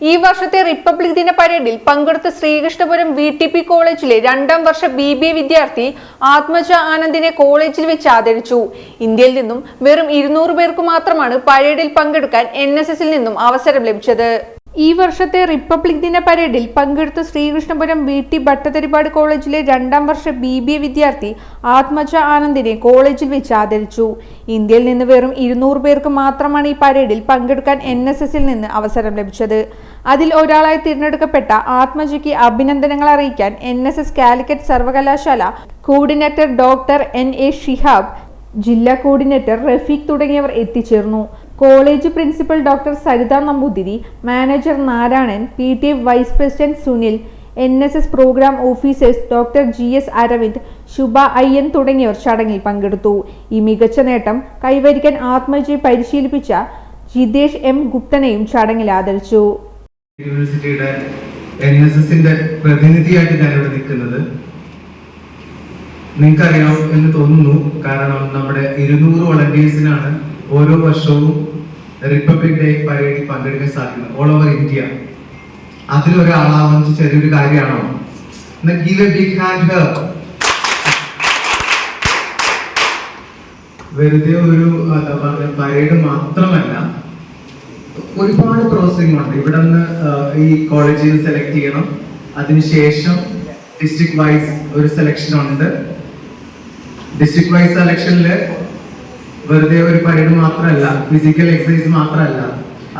ഈ വർഷത്തെ റിപ്പബ്ലിക് ദിന പരേഡിൽ പങ്കെടുത്ത ശ്രീകൃഷ്ണപുരം വി ടി പി കോളേജിലെ രണ്ടാം വർഷ ബി ബി എ വിദ്യാർത്ഥി ആത്മജ ആനന്ദിനെ കോളേജിൽ വെച്ച് ആദരിച്ചു. ഇന്ത്യയിൽ നിന്നും വെറും ഇരുന്നൂറ് പേർക്ക് മാത്രമാണ് പരേഡിൽ പങ്കെടുക്കാൻ എൻ നിന്നും അവസരം ലഭിച്ചത്. ഈ വർഷത്തെ റിപ്പബ്ലിക് ദിന പരേഡിൽ പങ്കെടുത്ത ശ്രീകൃഷ്ണപുരം വി ടി ഭട്ടതിരിപ്പാട് കോളേജിലെ രണ്ടാം വർഷ ബി ബി എ വിദ്യാർത്ഥി ആത്മജ ആനന്ദിനെ കോളേജിൽ വെച്ച് ആദരിച്ചു. ഇന്ത്യയിൽ നിന്ന് വെറും ഇരുന്നൂറ് പേർക്ക് മാത്രമാണ് ഈ പരേഡിൽ പങ്കെടുക്കാൻ എൻ എസ് എസിൽ നിന്ന് അവസരം ലഭിച്ചത്. അതിൽ ഒരാളായി തിരഞ്ഞെടുക്കപ്പെട്ട ആത്മജയ്ക്ക് അഭിനന്ദനങ്ങൾ അറിയിക്കാൻ എൻ എസ് എസ് കാലിക്കറ്റ് സർവകലാശാല coordinator doctor N A Shihab ജില്ലാ കോർഡിനേറ്റർ റഫീഖ് തുടങ്ങിയവർ എത്തിച്ചേർന്നു. College principal doctor Saritha Namboothiri manager Narayanan P T vice president Sunil N S S program officers doctor G S Aravind Shubha Ayyan തുടങ്ങിയവർ ചടങ്ങിൽ പങ്കെടുത്തു. ഈ മികച്ച നേട്ടം കൈവരിക്കാൻ ആത്മജി പരിശീലിപ്പിച്ച ജിതേഷ് എം ഗുപ്തനെയും ചടങ്ങിൽ ആദരിച്ചു. യൂണിവേഴ്സിറ്റിയുടെ നിങ്ങൾക്കറിയാം എന്ന് തോന്നുന്നു. കാരണം നമ്മുടെ ഇരുന്നൂറ് വളണ്ടിയേഴ്സിനാണ് ഓരോ വർഷവും റിപ്പബ്ലിക് ഡേ പരേഡിൽ പങ്കെടുക്കാൻ സാധിക്കുന്നത് ഓൾ ഓവർ ഇന്ത്യ അതിലൊരാളാവുന്ന ചെറിയൊരു കാര്യമാണോ? വെറുതെ ഒരു എന്താ പറയുക പരേഡ് മാത്രമല്ല ഒരുപാട് പ്രോസസ്സിംഗ് ഉണ്ട്. ഇവിടെ നിന്ന് ഈ കോളേജിൽ സെലക്ട് ചെയ്യണം. അതിനുശേഷം ഡിസ്ട്രിക്ട് വൈസ് ഒരു സെലക്ഷൻ ഉണ്ട്. ഡിസ്ട്രിക്ട് വൈസ് സെലക്ഷനിൽ വെറുതെ ഒരു പരേഡ് മാത്രമല്ല ഫിസിക്കൽ എക്സസൈസ് മാത്രമല്ല.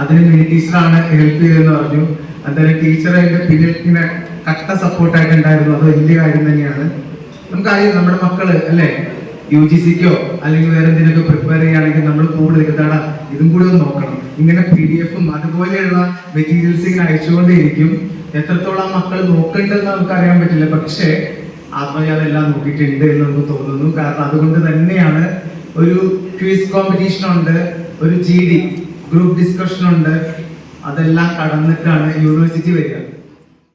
അതിന് മിനി ടീച്ചറാണ് ഹെൽപ്പ് ചെയ്തതെന്ന് പറഞ്ഞു. എന്തായാലും ടീച്ചർ അതിന്റെ പിന്നിൽ കട്ട സപ്പോർട്ടായിട്ട് ഉണ്ടായിരുന്നു. അത് വലിയ കാര്യം തന്നെയാണ്. നമുക്കറിയാം നമ്മുടെ മക്കൾ അല്ലേ? യു ജി സിക്കോ അല്ലെങ്കിൽ വേറെ എന്തിനൊക്കെ പ്രിപ്പയർ ചെയ്യുകയാണെങ്കിൽ നമ്മൾ കൂടുതൽ നിൽക്കത്താടാ ഇതും കൂടി ഒന്ന് നോക്കണം. ഇങ്ങനെ പി ഡി എഫും അതുപോലെയുള്ള മെറ്റീരിയൽസ് ഇങ്ങനെ അയച്ചുകൊണ്ടേയിരിക്കും. എത്രത്തോളം മക്കൾ നോക്കേണ്ടതെന്ന് നമുക്ക് അറിയാൻ പറ്റില്ല. പക്ഷേ ആത്മജാതെല്ലാം നോക്കിയിട്ടുണ്ട് എന്ന് നമുക്ക് തോന്നുന്നു. കാരണം അതുകൊണ്ട് തന്നെയാണ് ഒരു ക്വിസ് കോമ്പറ്റീഷൻ ഉണ്ട് ഒരു ജി ഡി ഗ്രൂപ്പ് ഡിസ്കഷൻ ഉണ്ട് അതെല്ലാം കടന്നിട്ടാണ് യൂണിവേഴ്സിറ്റി വരിക.